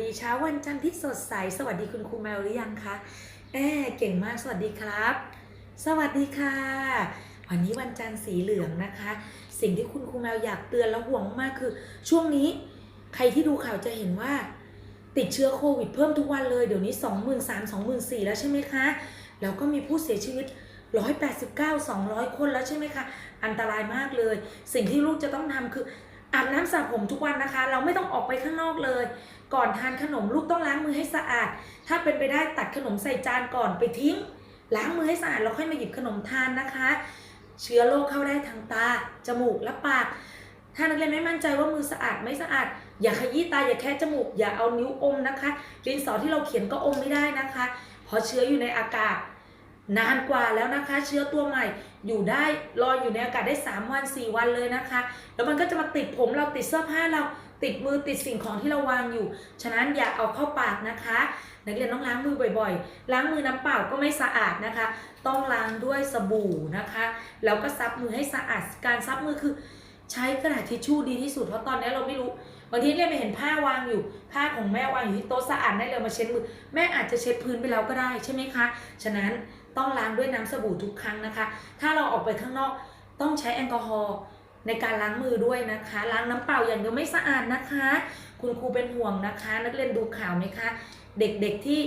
ดีเช้าวันจันทร์ที่สดใส สวัสดีคุณครูแมวหรือยังคะแอบเก่งมากสวัสดีครับ สวัสดีค่ะ วันนี้วันจันทร์สีเหลืองนะคะ สิ่งที่คุณครูแมวอยากเตือนและห่วงมากคือ ช่วงนี้ใครที่ดูข่าวจะเห็นว่า ติดเชื้อโควิดเพิ่มทุกวันเลย เดี๋ยวนี้ 2 3 0 0 0 2 4 0 0แล้วใช่ไหมคะ แล้วก็มีผู้เสียชีวิต 189 200 คนแล้วใช่ไหมคะ อันตรายมากเลย สิ่งที่ลูกจะต้องทำคือ อาบน้ำสระผมทุกวันนะคะ เราไม่ต้องออกไปข้างนอกเลย ก่อนทานขนมลูกต้องล้างมือให้สะอาด ถ้าเป็นไปได้ตัดขนมใส่จานก่อนไปทิ้ง ล้างมือให้สะอาดแล้วค่อยมาหยิบขนมทานนะคะ เชื้อโรคเข้าได้ทางตา จมูกและปาก ถ้านักเรียนไม่มั่นใจว่ามือสะอาดไม่สะอาด อย่าขยี้ตาอย่าแค่จมูก อย่าเอานิ้วอมนะคะดินสอที่เราเขียนก็อมไม่ได้นะคะเพราะเชื้ออยู่ในอากาศ นานกว่าแล้วนะคะ เชื้อตัวใหม่อยู่ได้ลอยอยู่ในอากาศได้ 3 วัน 4 วันเลยนะคะ แล้วมันก็จะมาติดผมเราติดเสื้อผ้าเราติดมือติดสิ่งของที่เราวางอยู่ ฉะนั้นอย่าเอาเข้าปากนะคะ นักเรียนต้องล้างมือบ่อยๆ ล้างมือน้ำเปล่าก็ไม่สะอาดนะคะ ต้องล้างด้วยสบู่นะคะ แล้วก็ซับมือให้สะอาด การซับมือคือใช้กระดาษทิชชู่ดีที่สุดเพราะตอนนี้เราไม่รู้บางทีเรียนไปเห็นผ้าวางอยู่ ผ้าของแม่วางอยู่ที่โต๊ะสะอาดได้เลยมาเช็ดมือ แม่อาจจะเช็ดพื้นไปแล้วก็ได้ใช่ไหมคะ ฉะนั้น ต้องล้างด้วยน้ำสบู่ทุกครั้งนะคะ ถ้าเราออกไปข้างนอกต้องใช้แอลกอฮอล์ในการล้างมือด้วยนะคะ ล้างน้ำเปล่าอย่างเดียวไม่สะอาดนะคะ คุณครูเป็นห่วงนะคะ นักเรียนดูข่าวไหมคะ เด็กๆที่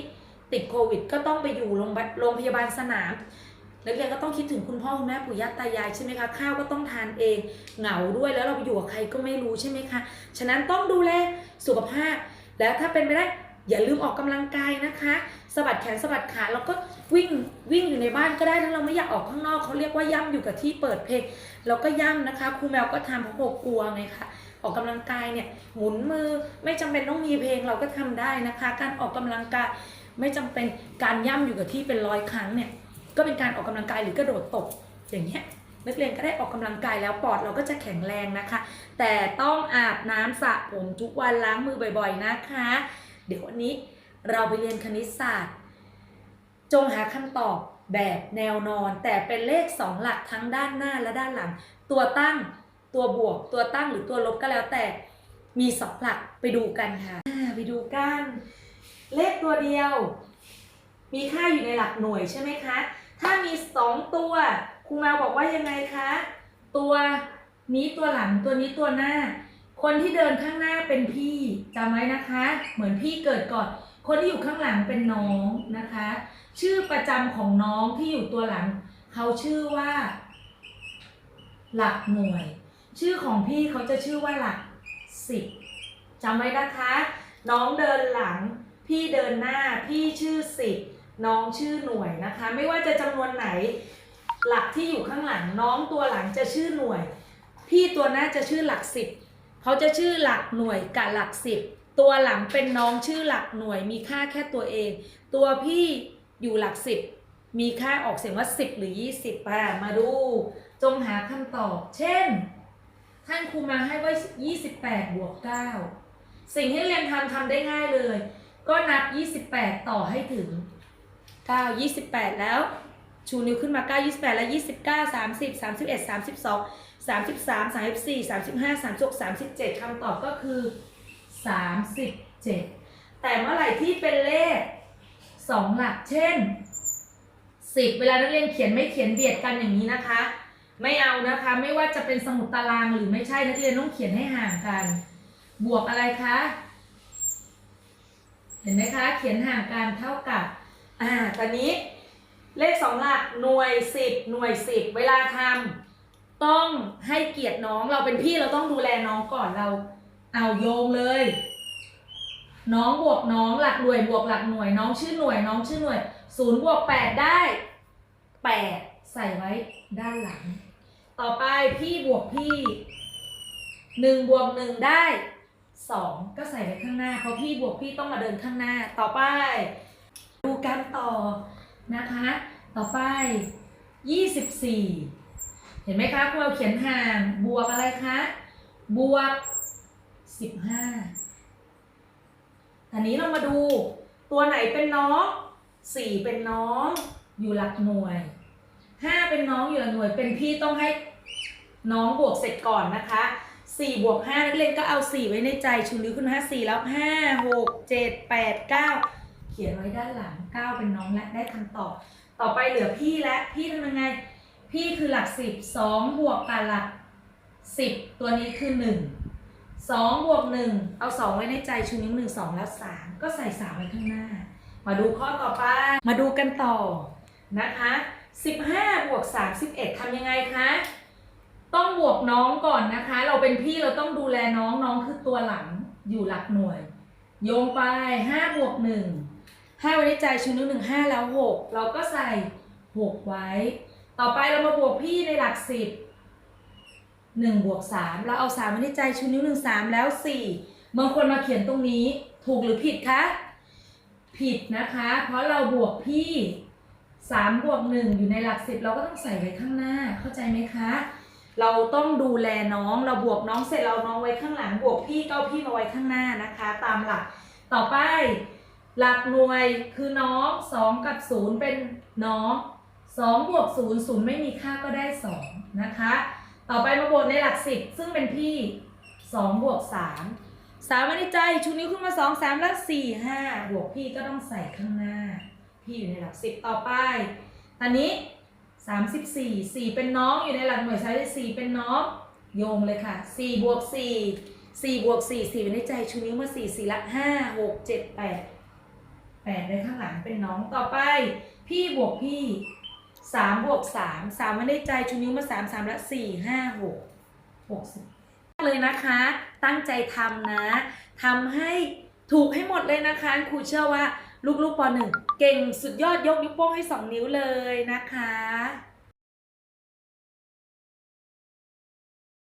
ติดโควิด ก็ต้องไปอยู่โรงพยาบาลสนาม นักเรียนก็ต้องคิดถึงคุณพ่อคุณแม่ปู่ย่าตายายใช่ไหมคะ ข้าวก็ต้องทานเองเหงาด้วยแล้วเราอยู่กับใครก็ไม่รู้ใช่ไหมคะ ฉะนั้นต้องดูแลสุขภาพ แล้วถ้าเป็นไปได้อย่าลืมออกกำลังกายนะคะสะบัดแขนสะบัดขาแล้วก็ วิ่งวิ่งอยู่ในบ้านก็ได้ถ้าเราไม่อยากออกข้างนอกเขาเรียกว่าย่ำอยู่กับที่เปิดเพลงเราก็ย่ำนะคะครูแมวก็ทำเพราะกลัวไงคะออกกำลังกายเนี่ยหมุนมือไม่จำเป็นต้องมีเพลงเราก็ทำได้นะคะ การออกกำลังกายไม่จำเป็นการย่ำอยู่กับที่เป็นร้อยครั้งเนี่ยก็เป็นการออกกำลังกายหรือกระโดดตกอย่างเงี้ยนักเรียนก็ได้ออกกำลังกายแล้วปอดเราก็จะแข็งแรงนะคะ แต่ต้องอาบน้ำสระผมทุกวันล้างมือบ่อย ๆนะคะ เดี๋ยววันนี้เราไปเรียนคณิตศาสตร์ จงหาคำตอบแบบแนวนอน แต่เป็นเลข 2 หลักทั้งด้านหน้าและด้านหลัง ตัวตั้งตัวบวก ตัวตั้งหรือตัวลบก็แล้วแต่มีสองหลักไปดูกันค่ะไปดูกัน เลขตัวเดียว มีค่าอยู่ในหลักหน่วยใช่ไหมคะ ถ้ามีสองตัวครูแมวบอกว่ายังไงคะ ตัวนี้ตัวหลังตัวนี้ตัวหน้า คนที่เดินข้างหน้าเป็นพี่จำไว้นะคะ เหมือนพี่เกิดก่อน คนที่อยู่ข้างหลังเป็นน้องนะคะ ชื่อประจำของน้องที่อยู่ตัวหลัง เขาชื่อว่า หลักหน่วย ชื่อของพี่เขาจะชื่อว่าหลักสิบจำไว้นะคะ น้องเดินหลัง พี่เดินหน้า พี่ชื่อสิบน้องชื่อหน่วยนะคะ ไม่ว่าจะจำนวนไหน หลักที่อยู่ข้างหลัง น้องตัวหลังจะชื่อหน่วย พี่ตัวหน้าจะชื่อหลักสิบเขาจะชื่อหลักหน่วยกับหลักสิบ ตัวหลังเป็นน้องชื่อหลักหน่วย มีค่าแค่ตัวเอง ตัวพี่อยู่หลักสิบมีค่าออกเสียงว่า10หรือ20อะมาดู จงหาคำตอบ เช่น ท่านครูมาให้ว่า28บวก9สิ่งที่เรียนทำทำได้ง่ายเลย ก็นับ28ต่อให้ถึง9 28แปดแล้วชูนิ้วขึ้นมา 9 28 แล้ว29 30 31 32 33 34 35 36 37คำตอบก็คือ 37 แต่เมื่อไหร่ที่เป็นเลข 2 หลักเช่น 10 เวลานักเรียนเขียนไม่เขียนเบียดกันอย่างนี้นะคะ ไม่เอานะคะไม่ว่าจะเป็นสมุดตารางหรือไม่ใช่นักเรียนต้องเขียนให้ห่างกัน บวกอะไรคะเห็นไหมคะ เขียนห่างกันเท่ากับ อ่า ตอนนี้เลขสองหลักหน่วยสิบหน่วยสิบเวลาทำต้องให้เกียรติน้องเราเป็นพี่เราต้องดูแลน้องก่อนเรา เอาโยงเลย น้องบวกน้องหลักหน่วยบวกหลักหน่วย น้องชื่อหน่วย น้องชื่อหน่วยศูนย์บวกแปดได้แปดใส่ไว้ด้านหลัง ต่อไปพี่บวกพี่หนึ่งบวกหนึ่งได้สองก็ใส่ไว้ข้างหน้า เพราะพี่บวกพี่ต้องมาเดินข้างหน้า ต่อไป ดูกันต่อนะคะ ต่อไป24เห็นไหมคะครูเราเขียนห่างบวกอะไรคะ บวก 15อันนี้เรามาดูตัวไหนเป็นน้อง4เป็นน้องอยู่หลักหน่วย5เป็นน้องอยู่หลักหน่วย เป็นพี่ต้องให้น้องบวกเสร็จก่อนนะคะสี่บวกห้านักเรียนก็เอาสี่ไว้ในใจชูนิ้วขึ้นห้าสี่แล้วห้าหกเจ็ดแปดเก้าเขียนไว้ด้านหลังเก้าเป็นน้องและได้คำตอบ ต่อไปเหลือพี่และพี่ทำยังไง พี่คือหลักสิบสองบวกกับหลักสิบตัวนี้คือหนึ่ง สองบวกหนึ่งเอาสองไว้ในใจชูนิ้วหนึ่งสองแล้วสามก็ใส่สามไว้ข้างหน้า มาดูข้อต่อไป มาดูกันต่อนะคะสิบห้าบวกสามสิบเอ็ดทำยังไงคะต้องบวกน้องก่อนนะคะ เราเป็นพี่เราต้องดูแลน้องน้องคือตัวหลังอยู่หลักหน่วย โยงไปห้าบวกหนึ่งห้าไว้ในใจชูนิ้วหนึ่งห้าแล้วหกเราก็ใส่หกไว้ ต่อไปเรามาบวกพี่ในหลักสิบ หนึ่งบวกสามเราเอาสามไว้ในใจชูนิ้วหนึ่งสามแล้วสี่บางคนมาเขียนตรงนี้ถูกหรือผิดคะ ผิดนะคะ เพราะเราบวกพี่สามบวกหนึ่งอยู่ในหลักสิบเราก็ต้องใส่ไว้ข้างหน้าเข้าใจไหมคะ เราต้องดูแลน้องเราบวกน้องเสร็จเราน้องไว้ข้างหลัง บวกพี่ก็พี่มาไว้ข้างหน้านะคะ ตามหลักต่อไปหลักหน่วยคือน้องสองกับศูนย์เป็นน้องสองบวกศูนย์ศูนย์ไม่มีค่าก็ได้สองนะคะ ต่อไปมาบวกในหลักสิบซึ่งเป็นพี่สองบวกสามสามว้ในใจชูนิ้วขึ้นมาสองสามแล้วสี่ห้าบวกพี่ก็ต้องใส่ข้างหน้า พี่อยู่ในหลักสิบต่อไป ตอนนี้สามสิบสี่สี่เป็นน้องอยู่ในหลักหน่วยใช้ได้สี่เป็นน้องโยงเลยค่ะสี่บวกสี่สี่บวกสี่สี่ว้ในใจชูนิ้วมาสี่สี่ละห้าหกเจ็ดแปดแปดในข้างหลังเป็นน้องต่อไป พี่บวกพี่ สามบวกสามสามไว้ในใจชูนิ้วมาสามสามละสี่ห้าหกหกสิบเลยนะคะ ตั้งใจทำนะทำให้ถูกให้หมดเลยนะคะครูเชื่อว่าลูกๆปหนึ่งเก่งสุดยอดยกนิ้วโป้งให้สองนิ้วเลยนะคะ